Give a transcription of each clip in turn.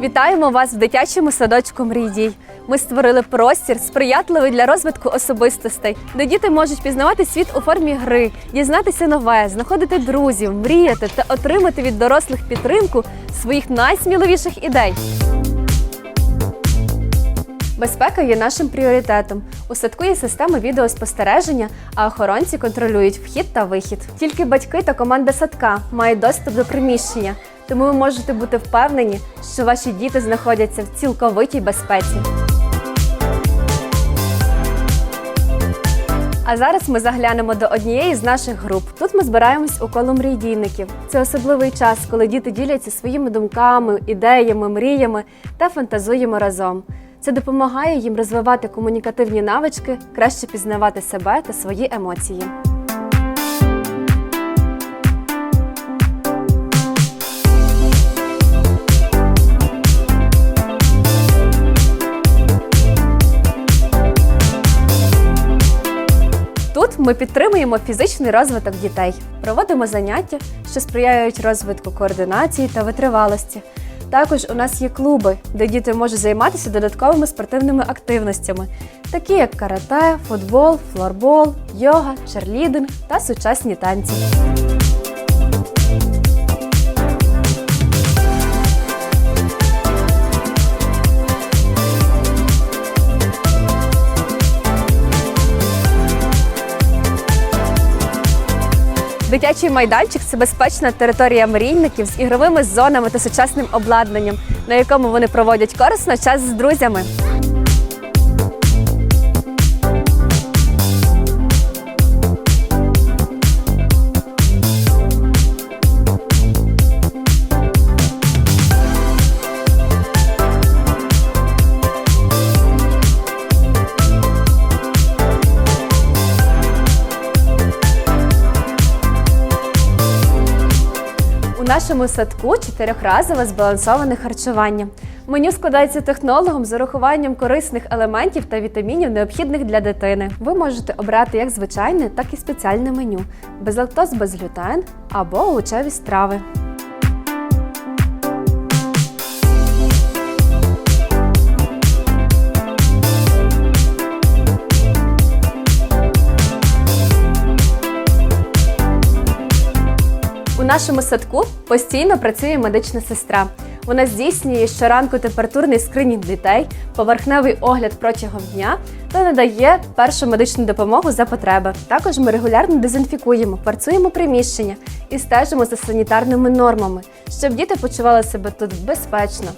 Вітаємо вас в дитячому садочку Мрійдій. Ми створили простір, сприятливий для розвитку особистостей, де діти можуть пізнавати світ у формі гри, дізнатися нове, знаходити друзів, мріяти та отримати від дорослих підтримку своїх найсміливіших ідей. Безпека є нашим пріоритетом. У садку є система відеоспостереження, а охоронці контролюють вхід та вихід. Тільки батьки та команда садка мають доступ до приміщення, тому ви можете бути впевнені, що ваші діти знаходяться в цілковитій безпеці. А зараз ми заглянемо до однієї з наших груп. Тут ми збираємось у коло мрійдійників. Це особливий час, коли діти діляться своїми думками, ідеями, мріями та фантазуємо разом. Це допомагає їм розвивати комунікативні навички, краще пізнавати себе та свої емоції. Тут ми підтримуємо фізичний розвиток дітей, проводимо заняття, що сприяють розвитку координації та витривалості. Також у нас є клуби, де діти можуть займатися додатковими спортивними активностями, такі як карате, футбол, флорбол, йога, черлідинг та сучасні танці. Дитячий майданчик це безпечна територія мрійників з ігровими зонами та сучасним обладнанням, на якому вони проводять корисно час з друзями. Нашому садку чотирьохразове збалансоване харчування. Меню складається технологом з урахуванням корисних елементів та вітамінів, необхідних для дитини. Ви можете обрати як звичайне, так і спеціальне меню: безлактоз, безглютен або овочеві страви. У нашому садку постійно працює медична сестра. Вона здійснює щоранку температурний скринінг дітей, поверхневий огляд протягом дня та надає першу медичну допомогу за потреби. Також ми регулярно дезінфікуємо, парцуємо приміщення і стежимо за санітарними нормами, щоб діти почували себе тут безпечно.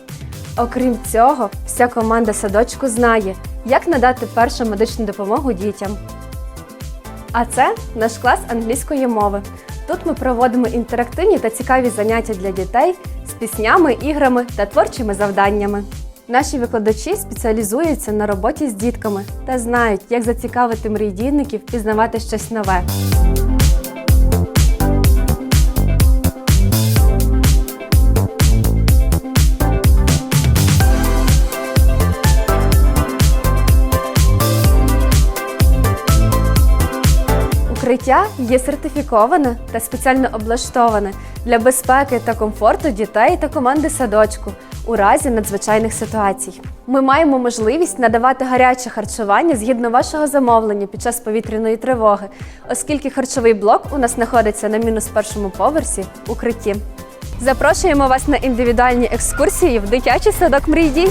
Окрім цього, вся команда садочку знає, як надати першу медичну допомогу дітям. А це наш клас англійської мови. Тут ми проводимо інтерактивні та цікаві заняття для дітей з піснями, іграми та творчими завданнями. Наші викладачі спеціалізуються на роботі з дітками та знають, як зацікавити мрійдійників пізнавати щось нове. Укриття є сертифіковане та спеціально облаштоване для безпеки та комфорту дітей та команди садочку у разі надзвичайних ситуацій. Ми маємо можливість надавати гаряче харчування згідно вашого замовлення під час повітряної тривоги, оскільки харчовий блок у нас знаходиться на мінус першому поверсі укритті. Запрошуємо вас на індивідуальні екскурсії в дитячий садок Мрійдій.